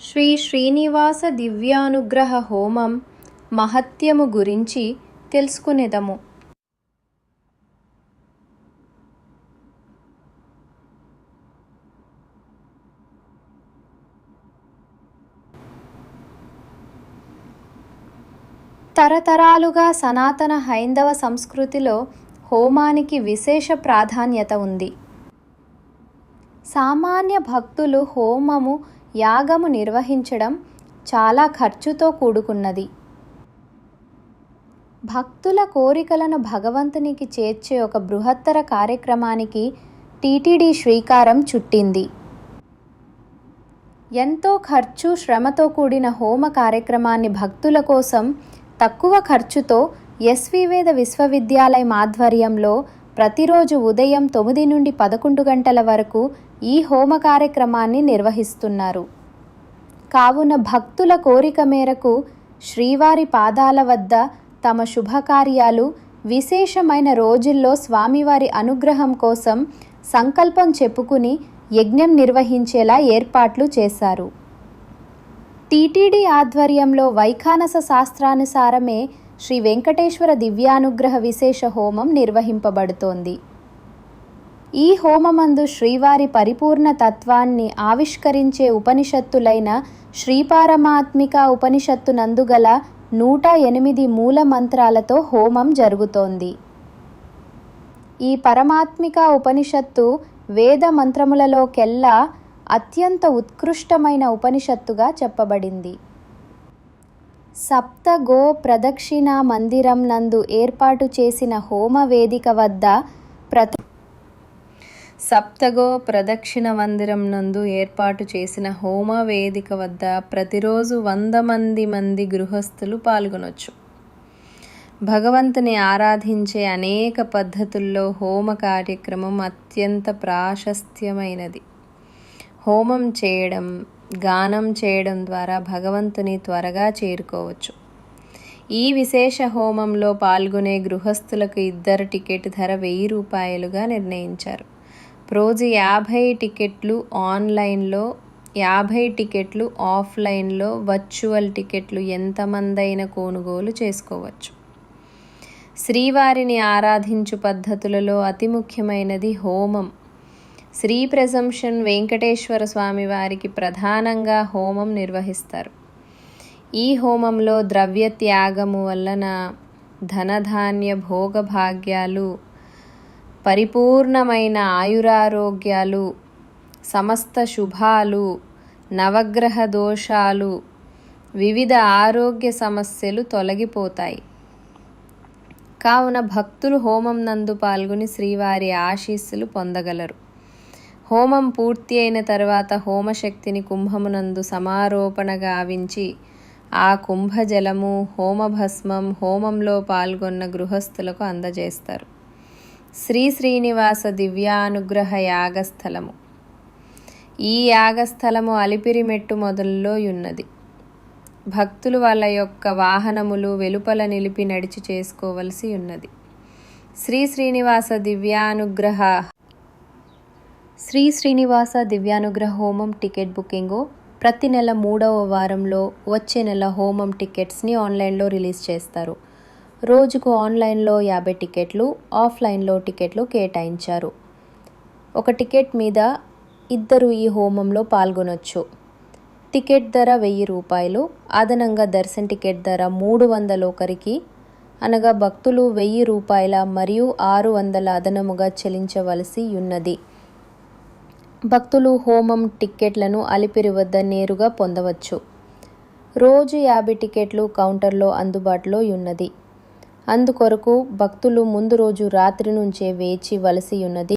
శ్రీ శ్రీనివాస దివ్యానుగ్రహ హోమం మహత్యము గురించి తెలుసుకునేదము. తరతరాలుగా సనాతన హైందవ సంస్కృతిలో హోమానికి విశేష ప్రాధాన్యత ఉంది. సామాన్య భక్తులు హోమము యాగము నిర్వహించడం చాలా ఖర్చుతో కూడుకున్నది. భక్తుల కోరికలను భగవంతునికి చేర్చే ఒక బృహత్తర కార్యక్రమానికి టీటీడీ శ్రీకారం చుట్టింది. ఎంతో ఖర్చు శ్రమతో కూడిన హోమ కార్యక్రమాన్ని భక్తుల కోసం తక్కువ ఖర్చుతో ఎస్వి వేద విశ్వవిద్యాలయం ఆధ్వర్యంలో ప్రతిరోజు ఉదయం తొమ్మిది నుండి పదకొండు గంటల వరకు ఈ హోమ కార్యక్రమాన్ని నిర్వహిస్తున్నారు. కావున భక్తుల కోరిక మేరకు శ్రీవారి పాదాల వద్ద తమ శుభకార్యాలు విశేషమైన రోజుల్లో స్వామివారి అనుగ్రహం కోసం సంకల్పం చెప్పుకుని యజ్ఞం నిర్వహించేలా ఏర్పాట్లు చేశారు. టీటీడీ ఆధ్వర్యంలో వైఖానస శాస్త్రానుసారమే శ్రీ వెంకటేశ్వర దివ్యానుగ్రహ విశేష హోమం నిర్వహింపబడుతోంది. ఈ హోమమందు శ్రీవారి పరిపూర్ణ తత్వాన్ని ఆవిష్కరించే ఉపనిషత్తులైన శ్రీపారమాత్మిక ఉపనిషత్తు నందుగల నూట ఎనిమిది మూల మంత్రాలతో హోమం జరుగుతోంది. ఈ పరమాత్మిక ఉపనిషత్తు వేద మంత్రములలోకెల్లా అత్యంత ఉత్కృష్టమైన ఉపనిషత్తుగా చెప్పబడింది. సప్తగో ప్రదక్షిణ మందిరం నందు ఏర్పాటు చేసిన హోమ వేదిక వద్ద ప్రతి సప్తగో ప్రదక్షిణ మందిరం నందు ఏర్పాటు చేసిన హోమ వేదిక వద్ద ప్రతిరోజు వంద మంది మంది గృహస్థులు పాల్గొనొచ్చు. భగవంతుని ఆరాధించే అనేక పద్ధతుల్లో హోమ కార్యక్రమం అత్యంత ప్రాశస్త్యమైనది. హోమం చేయడం గానం చేయడం ద్వారా భగవంతుని త్వరగా చేరుకోవచ్చు. ఈ విశేష హోమంలో పాల్గొనే గృహస్థులకు ఇద్దరు టికెట్ ధర వెయ్యి రూపాయలుగా నిర్ణయించారు. రోజు యాభై టికెట్లు ఆన్లైన్లో యాభై టికెట్లు ఆఫ్లైన్లో వర్చువల్ టికెట్లు ఎంతమందైనా కొనుగోలు చేసుకోవచ్చు. శ్రీవారిని ఆరాధించు పద్ధతులలో అతి ముఖ్యమైనది హోమం. శ్రీ ప్రజంషన్ వెంకటేశ్వర స్వామి వారికి ప్రధానంగా హోమం నిర్వహిస్తారు. ఈ హోమంలో ద్రవ్య త్యాగము వలన ధనధాన్య భోగభాగ్యాలు పరిపూర్ణమైన ఆయురారోగ్యాలు సమస్త శుభాలు నవగ్రహ దోషాలు వివిధ ఆరోగ్య సమస్యలు తొలగిపోతాయి. కావున భక్తులు హోమం నందు పాల్గొని శ్రీవారి ఆశీస్సులు పొందగలరు. హోమం పూర్తి అయిన తర్వాత హోమశక్తిని కుంభమునందు సమారోపణ గావించి ఆ కుంభజలము హోమభస్మం హోమంలో పాల్గొన్న గృహస్థులకు అందజేస్తారు. శ్రీ శ్రీనివాస దివ్యానుగ్రహ యాగస్థలము. ఈ యాగస్థలము అలిపిరిమెట్టు మొదల్లో ఉన్నది భక్తులు వాళ్ళ యొక్క వాహనములు వెలుపల నిలిపి నడిచి చేసుకోవలసి ఉన్నది. శ్రీ శ్రీనివాస దివ్యానుగ్రహ శ్రీ శ్రీనివాస దివ్యానుగ్రహ హోమం టికెట్ బుకింగు ప్రతి నెల మూడవ వారంలో వచ్చే నెల హోమం టికెట్స్ని ఆన్లైన్లో రిలీజ్ చేస్తారు. రోజుకు ఆన్లైన్లో యాభై టికెట్లు ఆఫ్లైన్లో టికెట్లు కేటాయించారు. ఒక టికెట్ మీద ఇద్దరు ఈ హోమంలో పాల్గొనొచ్చు. టికెట్ ధర వెయ్యి రూపాయలు అదనంగా దర్శన్ టికెట్ ధర మూడు వందల ఒకరికి అనగా భక్తులు వెయ్యి రూపాయల మరియు ఆరు వందల అదనముగా చెల్లించవలసి ఉన్నది. భక్తులు హోమం టిక్కెట్లను అలిపిరి వద్ద నేరుగా పొందవచ్చు. రోజు యాభై టికెట్లు కౌంటర్లో అందుబాటులో ఉన్నది. అందుకొరకు భక్తులు ముందు రోజు రాత్రి నుంచే వేచి వలసి ఉన్నది.